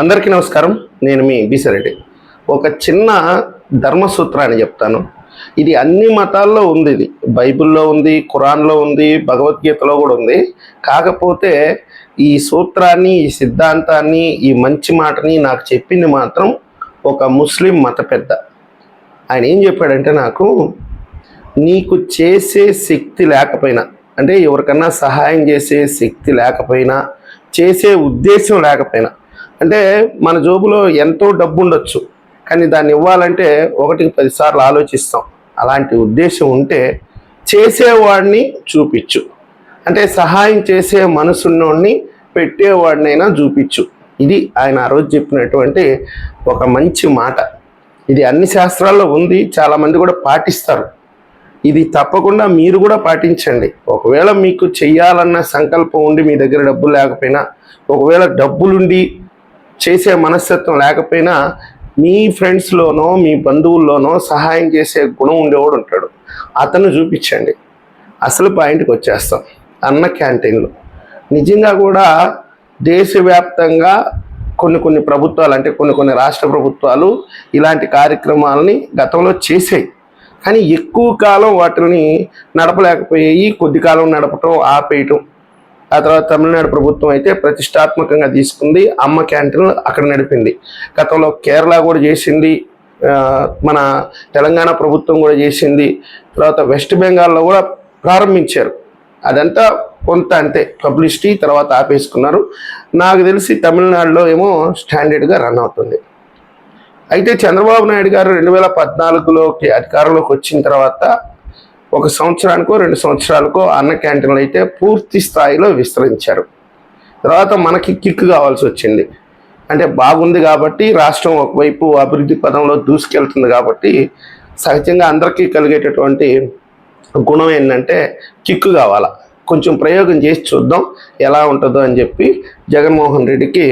అందరికీ నమస్కారం. నేను మీ బీసరెడ్డి. ఒక చిన్న ధర్మసూత్రాన్ని చెప్తాను. ఇది అన్ని మతాల్లో ఉంది ఇది. బైబిల్లో ఉంది ఖురాన్లో ఉంది భగవద్గీతలో కూడా ఉంది. కాకపోతే ఈ సూత్రాన్ని ఈ సిద్ధాంతాన్ని ఈ మంచి మాటని నాకు చెప్పింది మాత్రం ఒక ముస్లిం మత పెద్ద. ఆయన ఏం చెప్పాడంటే నాకు నీకు చేసే శక్తి లేకపోయినా అంటే ఎవరికన్నా సహాయం చేసే శక్తి లేకపోయినా చేసే ఉద్దేశం లేకపోయినా అంటే మన జోబులో ఎంతో డబ్బు ఉండొచ్చు కానీ దాన్ని ఇవ్వాలంటే ఒకటికి పదిసార్లు ఆలోచిస్తాం. అలాంటి ఉద్దేశం ఉంటే చేసేవాడిని చూపించు అంటే సహాయం చేసే మనసున్నోడిని పెట్టేవాడినైనా చూపించు ఇది ఆయన ఆ రోజు చెప్పినటువంటి ఒక మంచి మాట. ఇది అన్ని శాస్త్రాల్లో ఉంది చాలామంది కూడా పాటిస్తారు. ఇది తప్పకుండా మీరు కూడా పాటించండి. ఒకవేళ మీకు చెయ్యాలన్న సంకల్పం ఉండి మీ దగ్గర డబ్బులు లేకపోయినా ఒకవేళ డబ్బులుండి చేసే మనస్తత్వం లేకపోయినా మీ ఫ్రెండ్స్లోనో మీ బంధువుల్లోనో సహాయం చేసే గుణం ఉండేవాడు ఉంటాడు. అతను చూపించండి. అసలు పాయింట్కి వచ్చేస్తాం. అన్న క్యాంటీన్లు నిజంగా కూడా దేశవ్యాప్తంగా కొన్ని కొన్ని ప్రభుత్వాలు అంటే కొన్ని కొన్ని రాష్ట్ర ప్రభుత్వాలు ఇలాంటి కార్యక్రమాలని గతంలో చేసాయి కానీ ఎక్కువ కాలం వాటిని నడపలేకపోయాయి. కొద్ది కాలం నడపటం ఆపేయటం. ఆ తర్వాత తమిళనాడు ప్రభుత్వం అయితే ప్రతిష్టాత్మకంగా తీసుకుంది అమ్మ క్యాంటీన్ అక్కడ నడిపింది. గతంలో కేరళ కూడా చేసింది మన తెలంగాణ ప్రభుత్వం కూడా చేసింది తర్వాత వెస్ట్ బెంగాల్లో కూడా ప్రారంభించారు. అదంతా కొంత అంతే పబ్లిసిటీ తర్వాత ఆపేసుకున్నారు. నాకు తెలిసి తమిళనాడులో ఏమో స్టాండర్డ్గా రన్ అవుతుంది. అయితే చంద్రబాబు నాయుడు గారు రెండు వేల పద్నాలుగులోకి అధికారంలోకి వచ్చిన తర్వాత ఒక సంవత్సరానికో రెండు సంవత్సరాలకో అన్న క్యాంటీన్లు అయితే పూర్తి స్థాయిలో విస్తరించారు. తర్వాత మనకి కిక్ కావాల్సి వచ్చింది. అంటే బాగుంది కాబట్టి రాష్ట్రం ఒకవైపు అభివృద్ధి పదంలో దూసుకెళ్తుంది కాబట్టి సహజంగా అందరికీ కలిగేటటువంటి గుణం ఏంటంటే కిక్కు కావాలా. కొంచెం ప్రయోగం చేసి చూద్దాం ఎలా ఉంటుందో అని చెప్పి జగన్మోహన్ రెడ్డికి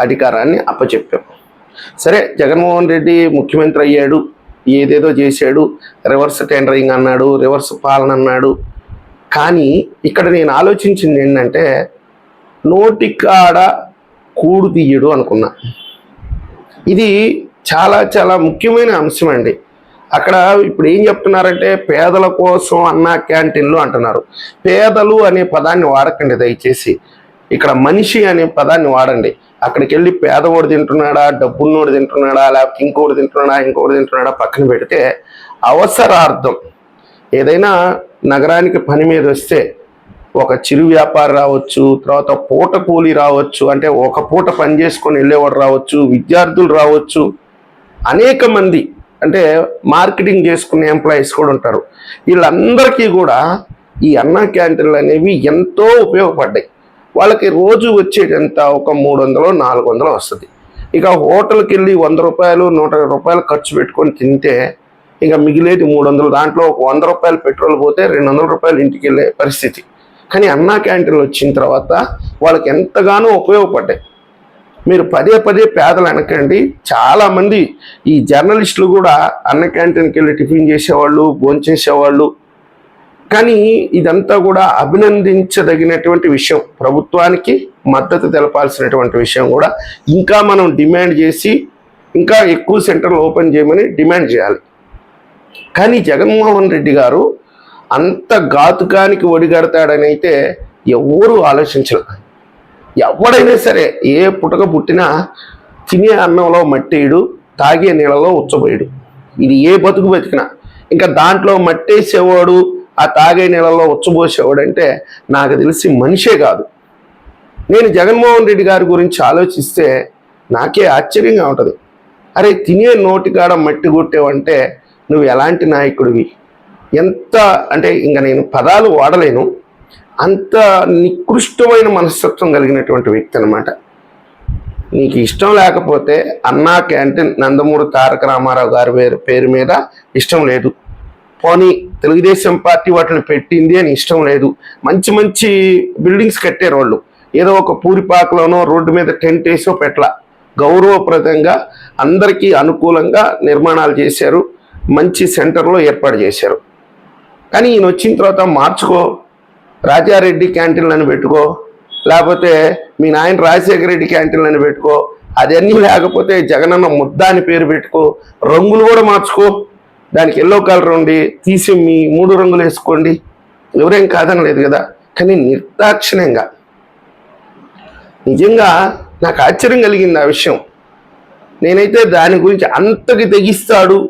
అధికారాన్ని అప్పచెప్పాం. సరే జగన్మోహన్ రెడ్డి ముఖ్యమంత్రి అయ్యాడు. ఏదేదో చేశాడు. రివర్స్ టెండరింగ్ అన్నాడు రివర్స్ పాలన అన్నాడు. కానీ ఇక్కడ నేను ఆలోచించింది ఏంటంటే నోటికాడ కూడు తీయడు అనుకున్నా. ఇది చాలా చాలా ముఖ్యమైన అంశం అండి. అక్కడ ఇప్పుడు ఏం చెప్తున్నారంటే పేదల కోసం అన్న క్యాంటీన్లు అంటున్నారు. పేదలు అనే పదాన్ని వాడకండి దయచేసి. ఇక్కడ మనిషి అనే పదాన్ని వాడండి. అక్కడికి వెళ్ళి పేదవాడు తింటున్నాడా డబ్బున్నోడు తింటున్నాడా లేకపోతే ఇంకోటి తింటున్నాడా ఇంకోటి తింటున్నాడా పక్కన పెడితే అవసరార్థం. ఏదైనా నగరానికి పని మీద వస్తే ఒక చిరు వ్యాపారి రావచ్చు తర్వాత పూట కూలి రావచ్చు అంటే ఒక పూట పని చేసుకొని వెళ్ళేవాడు రావచ్చు విద్యార్థులు రావచ్చు అనేక మంది అంటే మార్కెటింగ్ చేసుకునే ఎంప్లాయీస్ కూడా ఉంటారు. వీళ్ళందరికీ కూడా ఈ అన్న క్యాంటీన్లు అనేవి ఎంతో ఉపయోగపడ్డాయి. వాళ్ళకి రోజు వచ్చేటంత ఒక మూడు వందలు నాలుగు వందలు వస్తుంది. ఇక హోటల్కి వెళ్ళి వంద రూపాయలు నూట ఇరవై రూపాయలు ఖర్చు పెట్టుకొని తింటే ఇక మిగిలేది మూడు వందలు దాంట్లో ఒక వంద రూపాయలు పెట్రోల్ పోతే రెండు వందల రూపాయలు ఇంటికి వెళ్ళే పరిస్థితి. కానీ అన్నా క్యాంటీన్లు వచ్చిన తర్వాత వాళ్ళకి ఎంతగానో ఉపయోగపడ్డాయి. మీరు పదే పదే పేదలు అనకండి. చాలామంది ఈ జర్నలిస్టులు కూడా అన్న క్యాంటీన్కి వెళ్ళి టిఫిన్ చేసేవాళ్ళు భోంచేసేవాళ్ళు కానీ ఇదంతా కూడా అభినందించదగినటువంటి విషయం. ప్రభుత్వానికి మద్దతు తెలపాల్సినటువంటి విషయం కూడా ఇంకా మనం డిమాండ్ చేసి ఇంకా ఎక్కువ సెంటర్లు ఓపెన్ చేయమని డిమాండ్ చేయాలి. కానీ జగన్మోహన్ రెడ్డి గారు అంత ఘాతుకానికి ఒడిగడతాడని అయితే ఎవరూ ఆలోచించరు. ఎవడైనా సరే ఏ పుటక పుట్టినా తినే అన్నంలో మట్టేయడు తాగే నీళ్ళలో ఉచ్చబోయడు. ఇది ఏ బతుకు బతికినా. ఇంకా దాంట్లో మట్టేసేవాడు ఆ తాగే నీళ్ళలో ఉచ్చబోసేవాడంటే నాకు తెలిసి మనిషే కాదు. నేను జగన్మోహన్ రెడ్డి గారి గురించి ఆలోచిస్తే నాకే ఆశ్చర్యంగా ఉంటుంది. అరే తినే నోటికాడ మట్టి కొట్టేవంటే నువ్వు ఎలాంటి నాయకుడివి? ఎంత అంటే ఇంకా నేను పదాలు వాడలేను. అంత నికృష్టమైన మనస్తత్వం కలిగినటువంటి వ్యక్తి అనమాట నీకు ఇష్టం లేకపోతే అన్నా క్యాంటీన్ నందమూరి తారక రామారావు గారి పేరు మీద ఇష్టం లేదు. పోనీ తెలుగుదేశం పార్టీ వాటిని పెట్టింది అని ఇష్టం లేదు. మంచి మంచి బిల్డింగ్స్ కట్టారు వాళ్ళు. ఏదో ఒక పూరిపాకలోనో రోడ్డు మీద టెంట్ వేసో పెట్టల. గౌరవప్రదంగా అందరికీ అనుకూలంగా నిర్మాణాలు చేశారు. మంచి సెంటర్లో ఏర్పాటు చేశారు. కానీ ఈయన వచ్చిన తర్వాత మార్చుకో. రాజారెడ్డి క్యాంటీన్లను పెట్టుకో. లేకపోతే మీ నాయన రాజశేఖర రెడ్డి క్యాంటీన్లను పెట్టుకో. అదన్నీ లేకపోతే జగనన్న ముద్ద అని పేరు పెట్టుకో. రంగులు కూడా మార్చుకో. దానికి ఎల్లో కలర్ ఉండి తీసి మీ మూడు రంగులు వేసుకోండి. ఎవరేం కాదనలేదు కదా. కానీ నిర్దాక్షిణ్యంగా నిజంగా నాకు ఆశ్చర్యం కలిగింది ఆ విషయం. నేనైతే దాని గురించి అంతకి తెగిస్తాడు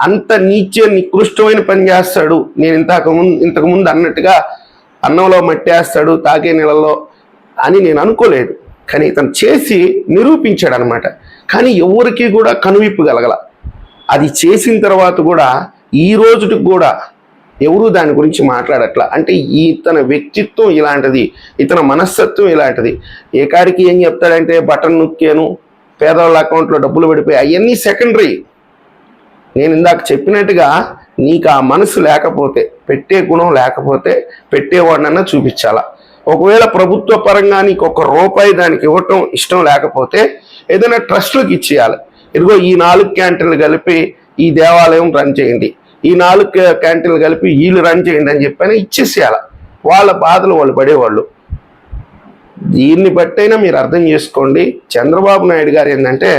అంత నీచే నికృష్టమైన పని చేస్తాడు. నేను ఇంతకు ముందు ఇంతకు ముందు అన్నట్టుగా అన్నంలో మట్టేస్తాడు తాగే నీళ్ళలో అని నేను అనుకోలేదు. కానీ ఇతను చేసి నిరూపించాడు అనమాట కానీ ఎవరికి కూడా కనువిప్పు కలగల. అది చేసిన తర్వాత కూడా ఈ రోజుకి కూడా ఎవరు దాని గురించి మాట్లాడట్లా? అంటే ఇతన వ్యక్తిత్వం ఇలాంటిది ఇతన మనస్తత్వం ఇలాంటిది. ఏకాడికి ఏం చెప్తాడంటే బటన్ నొక్కాను పేదవాళ్ళ అకౌంట్లో డబ్బులు పడిపోయి అవన్నీ సెకండరీ. నేను ఇందాక చెప్పినట్టుగా నీకు ఆ మనసు లేకపోతే పెట్టే గుణం లేకపోతే పెట్టేవాడినన్నా చూపించాలా? ఒకవేళ ప్రభుత్వ పరంగా నీకు ఒక రూపాయి దానికి ఇవ్వటం ఇష్టం లేకపోతే ఏదైనా ట్రస్ట్లకు ఇచ్చేయాలి. ఇదిగో ఈ నాలుగు క్యాంటీన్లు కలిపి ఈ దేవాలయం రన్ చేయండి. ఈ నాలుగు క్యాంటీన్లు కలిపి వీళ్ళు రన్ చేయండి అని చెప్పని ఇచ్చేసేయాల. వాళ్ళ బాధలు వాళ్ళు పడేవాళ్ళు. దీన్ని బట్టైనా మీరు అర్థం చేసుకోండి. చంద్రబాబు నాయుడు గారు ఏంటంటే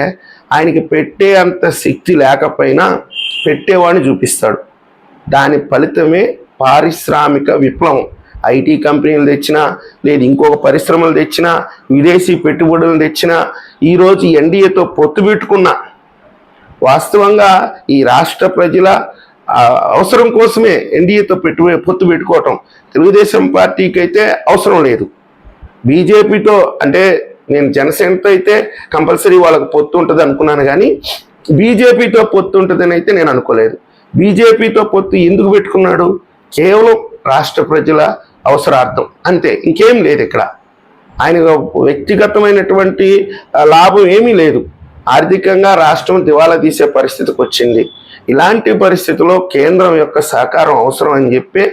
ఆయనకి పెట్టే అంత శక్తి లేకపోయినా పెట్టేవాడిని చూపిస్తాడు. దాని ఫలితమే పారిశ్రామిక విప్లవం. ఐటీ కంపెనీలు తెచ్చినా లేదు ఇంకొక పరిశ్రమలు తెచ్చినా విదేశీ పెట్టుబడులు తెచ్చినా ఈరోజు ఎన్డీఏతో పొత్తు పెట్టుకున్న వాస్తవంగా ఈ రాష్ట్ర ప్రజల అవసరం కోసమే ఎన్డీఏతో పెట్టు పొత్తు పెట్టుకోవటం. తెలుగుదేశం పార్టీకి అయితే అవసరం లేదు. బీజేపీతో అంటే నేను జనసేనతో అయితే కంపల్సరీ వాళ్ళకి పొత్తు ఉంటుంది అనుకున్నాను కానీ బీజేపీతో పొత్తు ఉంటుందని అయితే నేను అనుకోలేదు. బీజేపీతో పొత్తు ఎందుకు పెట్టుకున్నాడు? కేవలం రాష్ట్ర ప్రజల అవసరార్థం. అంతే ఇంకేం లేదు ఇక్కడ. ఆయన వ్యక్తిగతమైనటువంటి లాభం ఏమీ లేదు. ఆర్థికంగా రాష్ట్రం దివాలా తీసే పరిస్థితికి వచ్చింది. ఇలాంటి పరిస్థితిలో కేంద్రం యొక్క సహకారం అవసరం అని చెప్పి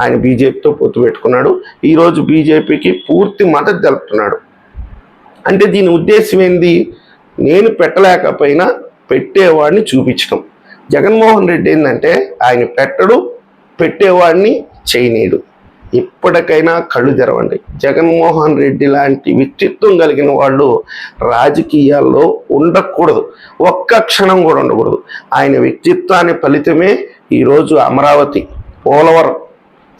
ఆయన బీజేపీతో పొత్తు పెట్టుకున్నాడు. ఈరోజు బీజేపీకి పూర్తి మద్దతు తెలుపుతున్నాడు. అంటే దీని ఉద్దేశం ఏంది? నేను పెట్టలేకపోయినా పెట్టేవాడిని చూపించడం జగన్మోహన్ రెడ్డి ఏంటంటే ఆయన పెట్టడు పెట్టేవాడిని చేయనీడు ఇప్పటికైనా కళ్ళు తెరవండి. జగన్మోహన్ రెడ్డి లాంటి వ్యక్తిత్వం కలిగిన వాళ్ళు రాజకీయాల్లో ఉండకూడదు. ఒక్క క్షణం కూడా ఉండకూడదు. ఆయన వ్యక్తిత్వాన్ని ఫలితమే ఈరోజు అమరావతి పోలవరం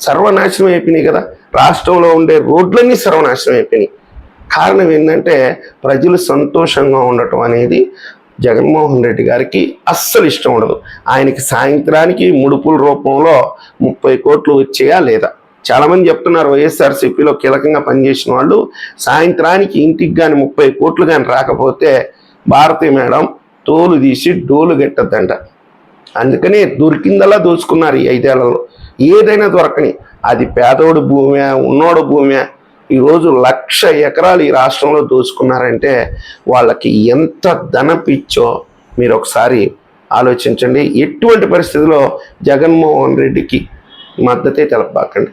సర్వనాశనం అయిపోయినాయి కదా. రాష్ట్రంలో ఉండే రోడ్లన్నీ సర్వనాశనం అయిపోయినాయి. కారణం ఏంటంటే ప్రజలు సంతోషంగా ఉండటం అనేది జగన్మోహన్ రెడ్డి గారికి అస్సలు ఇష్టం ఉండదు. ఆయనకి సాయంత్రానికి ముడుపుల రూపంలో ముప్పై కోట్లు వచ్చేయా లేదా? చాలామంది చెప్తున్నారు వైఎస్ఆర్సీపీలో కీలకంగా పనిచేసిన వాళ్ళు సాయంత్రానికి ఇంటికి కానీ ముప్పై కోట్లు కానీ రాకపోతే భారతి మేడం తోలు తీసి డోలు గెట్టద్దంట. అందుకని దొరికిందలా దోచుకున్నారు ఈ ఐదేళ్ళలో. ఏదైనా దొరకని అది పేదోడు భూమే ఉన్నోడు భూమే ఈరోజు లక్ష ఎకరాలు ఈ రాష్ట్రంలో దోచుకున్నారంటే వాళ్ళకి ఎంత ధనపిచ్చో మీరు ఒకసారి ఆలోచించండి. ఎటువంటి పరిస్థితిలో జగన్మోహన్ రెడ్డికి మద్దతే తెలపకండి.